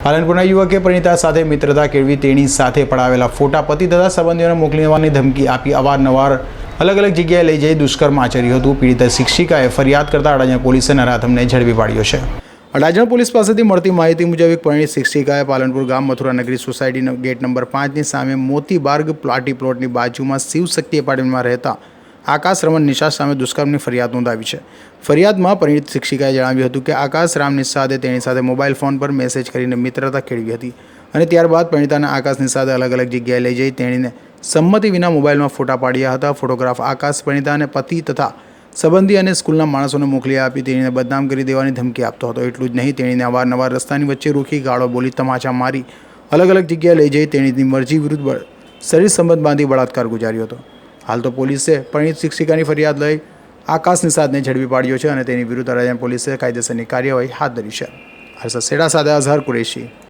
પાલનપુરના યુવકે પરિણીતા સાથે મિત્રતા કેળવી તેની સાથે પડાવેલા ફોટા પતિ તથા સંબંધીઓને મોકલવાની ધમકી આપી અવારનવાર અલગ અલગ જગ્યાએ લઈ જઈ દુષ્કર્મ આચર્યું હતું. પીડિત શિક્ષિકાએ ફરિયાદ કરતા અડાજણ પોલીસે નરાધમને ઝડપી પાડ્યો છે. અડાજણ પોલીસ પાસેથી મળતી માહિતી મુજબ એક પરિણીત શિક્ષિકાએ પાલનપુર ગામ મથુરા નગરી સોસાયટી ગેટ નંબર પાંચની સામે મોતી બાર્ગ પ્લાટી પ્લોટની બાજુમાં શિવશક્તિ એપાર્ટમેન્ટમાં રહેતા આકાશ રમણ નિશા સામે દુષ્કર્મની ફરિયાદ નોંધાવી છે. ફરિયાદમાં પરિણીત શિક્ષિકાએ જણાવ્યું હતું કે આકાશ રામ નિશાદે તેની સાથે મોબાઈલ ફોન પર મેસેજ કરીને મિત્રતા કેળવી હતી અને ત્યારબાદ પરિણીતાને આકાશ નિશાદે અલગ અલગ જગ્યાએ લઈ જઈ તેણીને સંમતિ વિના મોબાઈલમાં ફોટા પાડ્યા હતા. ફોટોગ્રાફ આકાશ પરિણીતા પતિ તથા સંબંધી અને સ્કૂલના માણસોને મોકલી આપી તેણીને બદનામ કરી દેવાની ધમકી આપતો હતો. એટલું જ નહીં, તેણીને અવારનવાર રસ્તાની વચ્ચે રોકી ગાળો બોલી તમાચા મારી અલગ અલગ જગ્યાએ લઈ જઈ તેણીની મરજી વિરુદ્ધ શરીર સંબંધ બાંધી બળાત્કાર ગુજાર્યો હતો. હાલ તો પોલીસે પરિણીત શિક્ષિકાની ફરિયાદ લઈ આકાશ નિષાદને ઝડપી પાડ્યો છે અને તેની વિરુદ્ધ અડાજણ પોલીસે કાયદેસરની કાર્યવાહી હાથ ધરી છે. હર્ષદ સેડા સાથે અઝહર કુરેશી.